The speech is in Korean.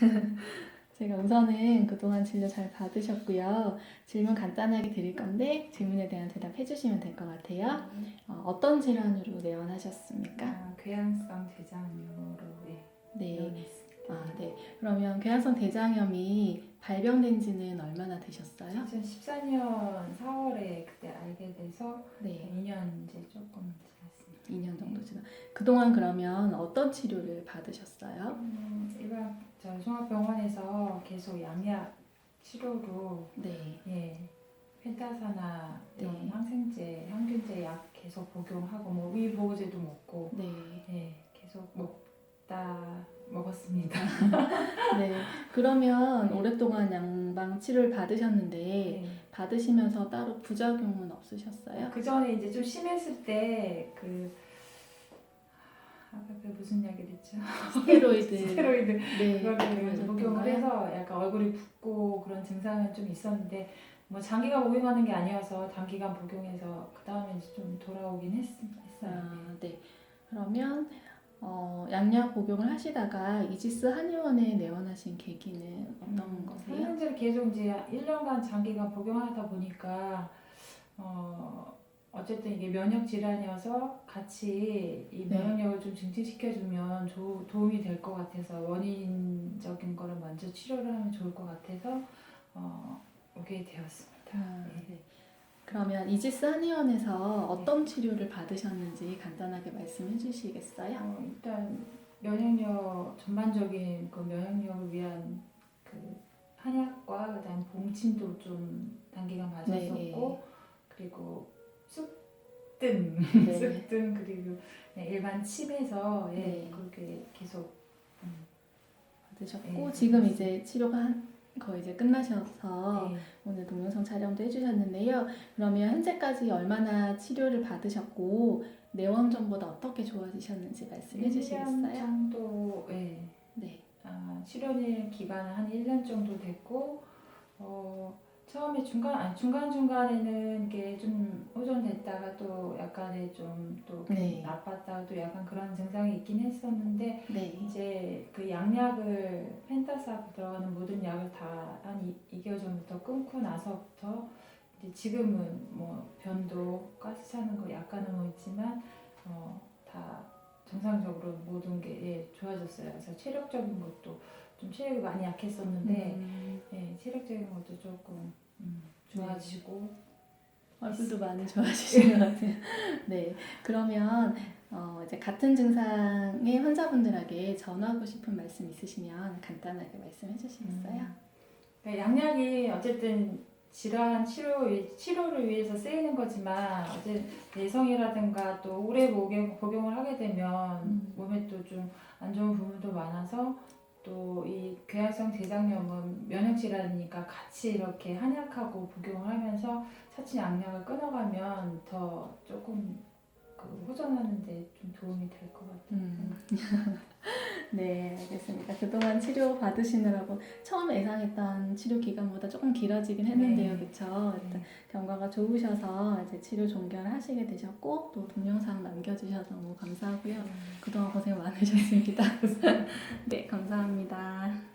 제가 우선은 그동안 진료 잘 받으셨고요. 질문 간단하게 드릴 건데 질문에 대한 대답해 주시면 될 것 같아요. 어, 떤 질환으로 내원하셨습니까? 아, 괴양성 대장염으로 예, 네. 아, 네. 그러면 괴양성 대장염이 발병된 지는 얼마나 되셨어요? 2014년 4월에 그동안 그러면 어떤 치료를 받으셨어요? 음, 일반 저 종합병원에서 계속 양약 치료로 네. 예, 펜타사나 이런 네. 항생제, 항균제 약 계속 복용하고 뭐 위보호제도 먹고 네. 예, 계속 먹다 먹었습니다. 네. 그러면 오랫동안 양방 치료를 받으셨는데 예. 받으시면서 따로 부작용은 없으셨어요? 그 전에 이제 좀 심했을 때그 아까 그 무슨 약이 됐죠? 스테로이드. 스테로이드 네. 이제 복용을? 해서 약간 얼굴이 붓고 그런 증상은 좀 있었는데 뭐 장기간 복용하는 게 아니어서 단기간 복용해서 그 다음에 좀 돌아오긴 했, 했어요. 아, 네. 그러면 어, 양약 복용을 하시다가 이지스 한의원에 내원하신 계기는 어떤 음, 거세요? 항생제를 계속 이제 1년간 장기간 복용하다 보니까 어 어쨌든 이게 면역 질환이어서 같이 이 네. 면역력을 좀 증진시켜주면 조, 도움이 될 것 같아서 원인적인 거를 먼저 치료를 하면 좋을 것 같아서 어 오게 되었습니다. 아, 네. 그러면 이지스 한의원에서 어떤 치료를 받으셨는지 간단하게 말씀해 주시겠어요? 어, 일단 면역력 전반적인 그 면역력을 위한 그 한약과 그다음 봉침도 좀 단기간 네, 맞았었고 그리고 쑥뜸 네. 쑥뜸 그리고 그냥 일반 침에서 예, 네. 그렇게 계속 음, 받으셨고 네. 지금 이제 치료가 한- 거의 이제 끝나셔서 예. 오늘 동영상 촬영도 해주셨는데요. 그러면 현재까지 얼마나 치료를 받으셨고 내원 전보다 어떻게 좋아지셨는지 말씀해 1년 주시겠어요? 정도 예. 네. 아, 실현일 기간은 한 1년 정도 됐고 어, 처음에 중간 아니 중간 중간에는 이게 좀 호전됐다가 또 약간의 좀 또 네. 나빴다가 또 약간 그런 증상이 있긴 했었는데 네. 이제 그 양약을 펜타사 들어가는 모든 약을 다 한 2개월 전부터 끊고 나서부터 이제 지금은 뭐 변도 가스 차는 거 약간은 뭐 있지만 어, 다 정상적으로 모든 게 예, 좋아졌어요. 그래서 체력적인 것도 좀 체력이 많이 약했었는데 음, 예, 체력적인 것도 조금 음, 좋아지고 얼굴도 많이 좋아지신 것 같아요. 네. 그러면 어, 이제 같은 증상의 환자분들에게 전하고 싶은 말씀 있으시면 간단하게 말씀해 주시겠어요? 음. 그러니까 양약이 어쨌든 질환 치료 치료를 위해서 쓰이는 거지만 어제 내성이라든가 또 오래 복용, 복용을 하게 되면 음. 몸에 또 좀 안 좋은 부분도 많아서 또이 괴활성 대장염은 면역 질환이니까 같이 이렇게 한약하고 복용을 하면서 차츰 양약을 끊어가면 더 조금 그 호전하는데 좀 도움이 될 것 같아요. 음. 네, 알겠습니다. 그동안 치료 받으시느라고 처음 예상했던 치료 기간보다 조금 길어지긴 했는데요, 네. 그렇죠? 일단 결과가 좋으셔서 이제 치료 종결을 하시게 되셨고 또 동영상 남겨주셔서 너무 감사하고요. 그동안 고생 많으셨습니다. 네, 감사합니다.